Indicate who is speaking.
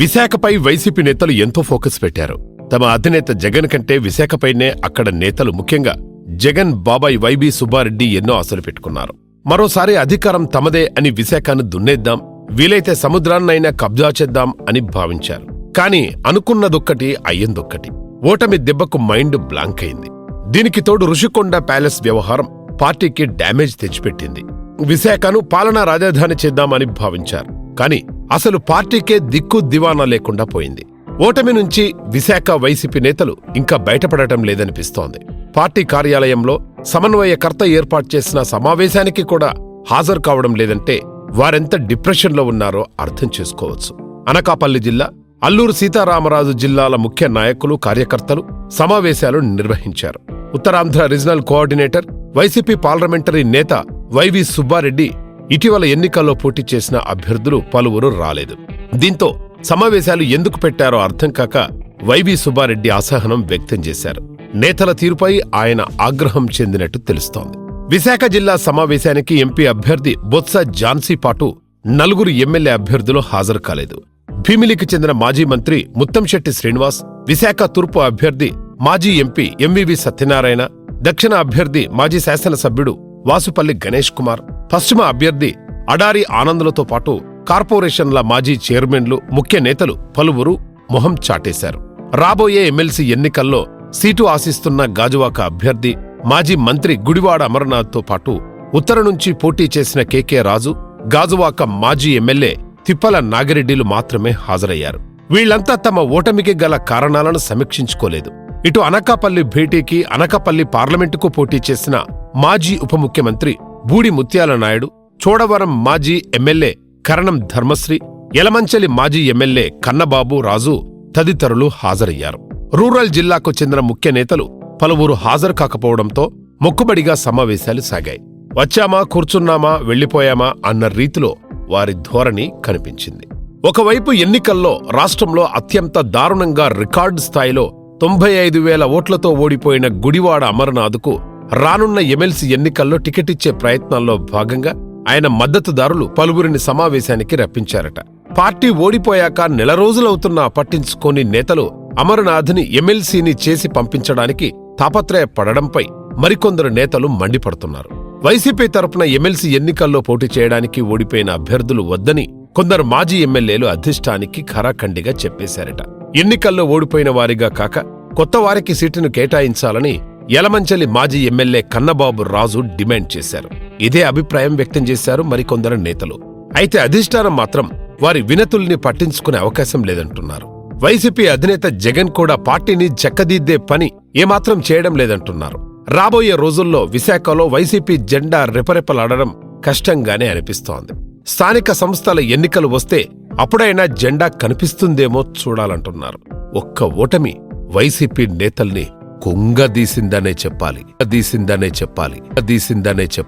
Speaker 1: విశాఖపై YCP నేతలు ఎంతో focus పెట్టారు. తమ అధినేత జగన్ కంటే విశాఖపైనే అక్కడ నేతలు ముఖ్యంగా జగన్ బాబాయ్ వైబి సుబ్బారెడ్డి ఎన్నో ఆశలు పెట్టుకున్నారు. మరోసారి అధికారం తమదే అని విశాఖను దున్నేద్దాం వీలైతే సముద్రాన్నైనా కబ్జా చేద్దాం అని భావించారు. కానీ అనుకున్నదొక్కటి అయ్యిందొక్కటి. ఓటమి దెబ్బకు మైండ్ బ్లాంక్ అయింది. దీనికి తోడు ఋషికొండ ప్యాలెస్ వ్యవహారం పార్టీకి డ్యామేజ్ తెచ్చిపెట్టింది. విశాఖను పాలనా రాజధాని చేద్దామని భావించారు. కానీ అసలు పార్టీకే దిక్కు దివానా లేకుండా పోయింది. ఓటమి నుంచి విశాఖ వైసీపీ నేతలు ఇంకా బయటపడటం లేదనిపిస్తోంది. పార్టీ కార్యాలయంలో సమన్వయకర్త ఏర్పాటు చేసిన సమావేశానికి కూడా హాజరు కావడం లేదంటే వారెంత డిప్రెషన్లో ఉన్నారో అర్థం చేసుకోవచ్చు. అనకాపల్లి జిల్లా అల్లూరు సీతారామరాజు జిల్లాల ముఖ్య నాయకులు కార్యకర్తలు సమావేశాలు నిర్వహించారు. Uttarandhra regional coordinator YCP parliamentary నేత వైవి సుబ్బారెడ్డి ఇటీవల ఎన్నికల్లో పోటీ చేసిన అభ్యర్థులు పలువురు రాలేదు. దీంతో సమావేశాలు ఎందుకు పెట్టారో అర్థం కాక వైవి సుబ్బారెడ్డి అసహనం వ్యక్తం చేశారు. నేతల తీరుపై ఆయన ఆగ్రహం చెందినట్టు తెలుస్తోంది. విశాఖ జిల్లా సమావేశానికి ఎంపీ అభ్యర్థి బొత్స జాన్సీ పాటు నలుగురు ఎమ్మెల్యే అభ్యర్థులు హాజరు కాలేదు. భీమిలికి చెందిన మాజీ మంత్రి ముత్తంశెట్టి శ్రీనివాస్ విశాఖ తూర్పు అభ్యర్థి మాజీ ఎంపీ ఎంవివి సత్యనారాయణ దక్షిణ అభ్యర్థి మాజీ శాసనసభ్యుడు వాసుపల్లి గణేష్ కుమార్ పశ్చిమ అభ్యర్థి అడారి ఆనందులతో పాటు కార్పొరేషన్ల మాజీ చైర్మన్లు ముఖ్య నేతలు పలువురు మొహం చాటేశారు. రాబోయే ఎమ్మెల్సీ ఎన్నికల్లో సీటు ఆశిస్తున్న గాజువాక అభ్యర్థి మాజీ మంత్రి గుడివాడ అమర్నాథ్తో పాటు ఉత్తర నుంచి పోటీ చేసిన కేకే రాజు గాజువాక మాజీ ఎమ్మెల్యే తిప్పల నాగిరెడ్డిలు మాత్రమే హాజరయ్యారు. వీళ్ళంతా తమ ఓటమికి గల కారణాలను సమీక్షించుకోలేదు. ఇటు అనకాపల్లి భేటీకి అనకాపల్లి పార్లమెంటుకు పోటీ చేసిన మాజీ ఉప ముఖ్యమంత్రి బూడి ముత్యాల నాయుడు చోడవరం మాజీ ఎమ్మెల్యే కరణం ధర్మశ్రీ యలమంచలి మాజీ ఎమ్మెల్యే కన్నబాబు రాజు తదితరులు హాజరయ్యారు. రూరల్ జిల్లాకు చెందిన ముఖ్య నేతలు పలువురు హాజరు కాకపోవడంతో మొక్కుబడిగా సమావేశాలు సాగాయి. వచ్చామా కూర్చున్నామా వెళ్ళిపోయామా అన్న రీతిలో వారి ధోరణి కనిపించింది. ఒకవైపు ఎన్నికల్లో రాష్ట్రంలో అత్యంత దారుణంగా రికార్డు స్థాయిలో తొంభై ఐదు వేల ఓట్లతో ఓడిపోయిన గుడివాడ అమర్నాథ్కు రానున్న ఎమ్మెల్సీ ఎన్నికల్లో టికెట్ ఇచ్చే ప్రయత్నాల్లో భాగంగా ఆయన మద్దతుదారులు పలువురిని సమావేశానికి రప్పించారట. పార్టీ ఓడిపోయాక నెల రోజులవుతున్నా పట్టించుకోని నేతలు అమరనాథ్ని ఎమ్మెల్సీని చేసి పంపించడానికి తాపత్రయపడడంపై మరికొందరు నేతలు మండిపడుతున్నారు. వైసీపీ తరపున ఎమ్మెల్సీ ఎన్నికల్లో పోటీ చేయడానికి ఓడిపోయిన అభ్యర్థులు వద్దని కొందరు మాజీ ఎమ్మెల్యేలు అధిష్టానికి ఖరాఖండిగా చెప్పేశారట. ఎన్నికల్లో ఓడిపోయిన వారిగా కాక కొత్త వారికి సీటును కేటాయించాలని యలమంచలి మాజీ ఎమ్మెల్యే కన్నబాబు రాజు డిమాండ్ చేశారు. ఇదే అభిప్రాయం వ్యక్తం చేశారు మరికొందరు నేతలు. అయితే అధిష్టానం మాత్రం వారి వినతుల్ని పట్టించుకునే అవకాశం లేదంటున్నారు. వైసీపీ అధినేత జగన్ కూడా పార్టీని చెక్కదిద్దే పని ఏమాత్రం చేయడం లేదంటున్నారు. రాబోయే రోజుల్లో విశాఖలో వైసీపీ జెండా రెపరెపలాడడం కష్టంగానే అనిపిస్తోంది. స్థానిక సంస్థల ఎన్నికలు వస్తే అప్పుడైనా జెండా కనిపిస్తుందేమో చూడాలంటున్నారు. ఒక్క ఓటమి వైసీపీ నేతల్ని కుంగదీసిందనే చెప్పాలి దీసిందనే చెప్పాలి దీసిందనే చెప్పాలి.